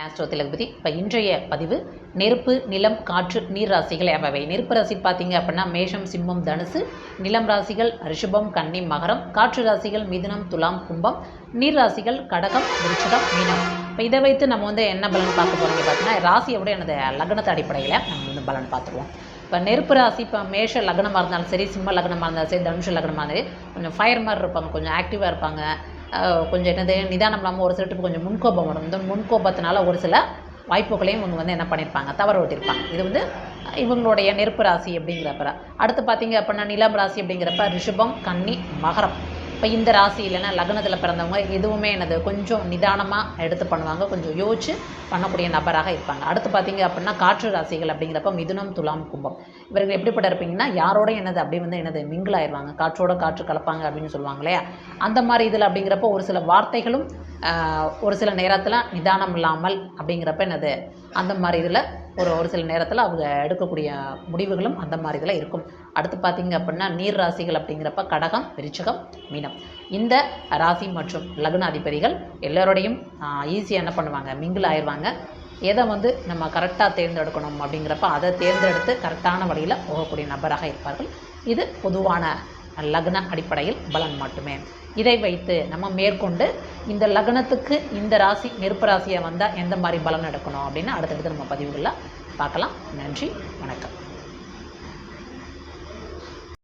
Astro Thilagapathi இப்போ இன்றைய பதிவு நெருப்பு நிலம் காற்று நீர் ராசிகள். எவை நெருப்பு ராசி பார்த்தீங்க அப்படின்னா மேஷம் சிம்மம் தனுசு. நிலம் ராசிகள் ரிஷபம் கன்னி மகரம். காற்று ராசிகள் மிதுனம் துலாம் கும்பம். நீர் ராசிகள் கடகம் விருச்சிகம் மீனம். இப்போ இதை வைத்து நம்ம வந்து என்ன பலன் பார்க்க போகிறீங்க பார்த்தீங்கன்னா ராசியை விட எனது லக்னத்தை அடிப்படையில் நம்ம வந்து பலன் பார்த்துருவோம். இப்போ நெருப்பு ராசி இப்போ மேஷ லக்னமாக இருந்தாலும் சரி சிம்ம லக்னமாக இருந்தாலும் சரி தனுஷ லக்னமாக இருந்தாலும் கொஞ்சம் ஃபயர் மாதிரி இருப்பாங்க கொஞ்சம் ஆக்டிவாக இருப்பாங்க. கொஞ்சம் என்னது நிதானம் இல்லாமல் ஒரு சிலருக்கு கொஞ்சம் முன்கோபம் வரும். இந்த முன்கோபத்தினால ஒரு சில வாய்ப்புகளையும் இவங்க வந்து என்ன பண்ணியிருப்பாங்க தவறு விட்டிருப்பாங்க. இது வந்து இவங்களுடைய நெருப்பு ராசி அப்படிங்கிறப்ப. அடுத்து பார்த்தீங்க அப்படின்னா நிலம் ராசி அப்படிங்கிறப்ப ரிஷபம் கன்னி மகரம். இப்போ இந்த ராசி இல்லைன்னா லக்னத்தில் பிறந்தவங்க எதுவுமே எனது கொஞ்சம் நிதானமாக எடுத்து பண்ணுவாங்க கொஞ்சம் யோசிச்சு பண்ணக்கூடிய நபராக இருப்பாங்க. அடுத்து பார்த்தீங்க அப்படின்னா காற்று ராசிகள் அப்படிங்கிறப்ப மிதுனம் துலாம் கும்பம். இவர்கள் எப்படிப்பட்ட இருப்பீங்கன்னா யாரோட என்னது அப்படி வந்து எனது மிங்கிள் ஆயிடுவாங்க. காற்றோட காற்று கலப்பாங்க அப்படின்னு சொல்லுவாங்க இல்லையா? அந்த மாதிரி இதில் அப்படிங்கிறப்ப ஒரு சில வார்த்தைகளும் ஒரு சில நேரத்தில் நிதானம் இல்லாமல் அப்படிங்கிறப்ப என்னது? அந்த மாதிரி இதில் ஒரு ஒரு சில நேரத்தில் அவங்க எடுக்கக்கூடிய முடிவுகளும் அந்த மாதிரி இதில் இருக்கும். அடுத்து பார்த்தீங்க அப்படின்னா நீர் ராசிகள் அப்படிங்கிறப்ப கடகம் விருச்சகம் மீனம். இந்த ராசி மற்றும் லக்ன அதிபதிகள் எல்லோரோடையும் ஈஸியாக என்ன பண்ணுவாங்க? மிங்கிள் ஆயிடுவாங்க எதை வந்து நம்ம கரெக்டாக தேர்ந்தெடுக்கணும் அப்படிங்கிறப்ப அதை தேர்ந்தெடுத்து கரெக்டான வழியில் போகக்கூடிய நபராக இருப்பார்கள். இது பொதுவான லக்ன அடிப்படையில் பலன் மட்டுமே. இதை வைத்து நம்ம மேற்கொண்டு இந்த லக்னத்துக்கு இந்த ராசி நெருப்பு ராசியாக வந்தால் எந்த மாதிரி பலன் எடுக்கணும் அப்படின்னு அடுத்தடுத்து நம்ம பதிவுகளில் பார்க்கலாம். நன்றி வணக்கம்.